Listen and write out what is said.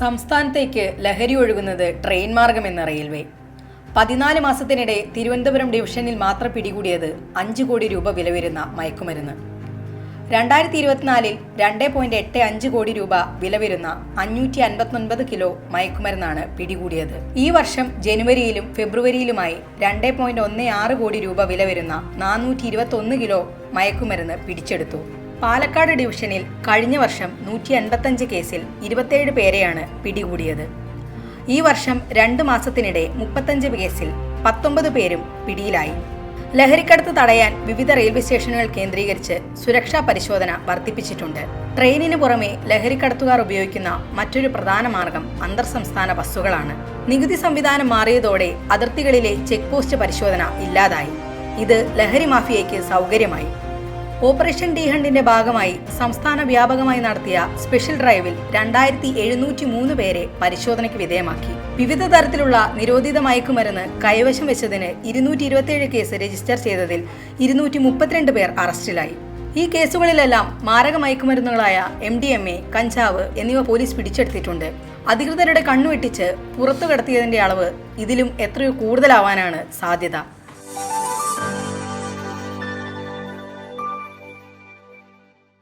സംസ്ഥാനത്തേക്ക് ലഹരി ഒഴുകുന്നത് ട്രെയിൻ മാർഗമെന്ന റെയിൽവേ. പതിനാല് മാസത്തിനിടെ തിരുവനന്തപുരം ഡിവിഷനിൽ മാത്രം പിടികൂടിയത് അഞ്ച് കോടി രൂപ വില വരുന്ന മയക്കുമരുന്ന്. രണ്ടായിരത്തി ഇരുപത്തിനാലിൽ രണ്ട് പോയിന്റ് എട്ട് അഞ്ച് കോടി രൂപ വില വരുന്ന അഞ്ഞൂറ്റി അൻപത്തൊൻപത് കിലോ മയക്കുമരുന്നാണ് പിടികൂടിയത്. ഈ വർഷം ജനുവരിയിലും ഫെബ്രുവരിയിലുമായി രണ്ട് പോയിന്റ് ഒന്ന് ആറ് കോടി രൂപ വില വരുന്ന നാനൂറ്റി ഇരുപത്തൊന്ന് കിലോ മയക്കുമരുന്ന് പിടിച്ചെടുത്തു. പാലക്കാട് ഡിവിഷനിൽ കഴിഞ്ഞ വർഷം നൂറ്റി അൻപത്തഞ്ച് കേസിൽ ഇരുപത്തേഴ് പേരെയാണ് പിടികൂടിയത്. ഈ വർഷം രണ്ട് മാസത്തിനിടെ മുപ്പത്തഞ്ച് കേസിൽ പത്തൊമ്പത് പേരും പിടിയിലായി. ലഹരിക്കടത്ത് തടയാൻ വിവിധ റെയിൽവേ സ്റ്റേഷനുകൾ കേന്ദ്രീകരിച്ച് സുരക്ഷാ പരിശോധന വർദ്ധിപ്പിച്ചിട്ടുണ്ട്. ട്രെയിനിന് പുറമെ ലഹരിക്കടത്തുകാർ ഉപയോഗിക്കുന്ന മറ്റൊരു പ്രധാന മാർഗം അന്തർ സംസ്ഥാന ബസ്സുകളാണ്. നികുതി സംവിധാനം മാറിയതോടെ അതിർത്തികളിലെ ചെക്ക് പോസ്റ്റ് പരിശോധന ഇല്ലാതായി. ഇത് ലഹരി മാഫിയയ്ക്ക് സൗകര്യമായി. ഓപ്പറേഷൻ ഡി ഹണ്ടിന്റെ ഭാഗമായി സംസ്ഥാന വ്യാപകമായി നടത്തിയ സ്പെഷ്യൽ ഡ്രൈവിൽ രണ്ടായിരത്തി എഴുന്നൂറ്റി മൂന്ന് പേരെ പരിശോധനയ്ക്ക് വിധേയമാക്കി. വിവിധ തരത്തിലുള്ള നിരോധിത മയക്കുമരുന്ന് കൈവശം വെച്ചതിന് ഇരുന്നൂറ്റി ഇരുപത്തിയേഴ് കേസ് രജിസ്റ്റർ ചെയ്തതിൽ ഇരുന്നൂറ്റി മുപ്പത്തിരണ്ട് പേർ അറസ്റ്റിലായി. ഈ കേസുകളിലെല്ലാം മാരക മയക്കുമരുന്നുകളായ എം ഡി എം എ കഞ്ചാവ് എന്നിവ പോലീസ് പിടിച്ചെടുത്തിട്ടുണ്ട്. അധികൃതരുടെ കണ്ണുവെട്ടിച്ച് പുറത്തു കടത്തിയതിന്റെ അളവ് ഇതിലും എത്രയോ കൂടുതലാവാനാണ് സാധ്യത.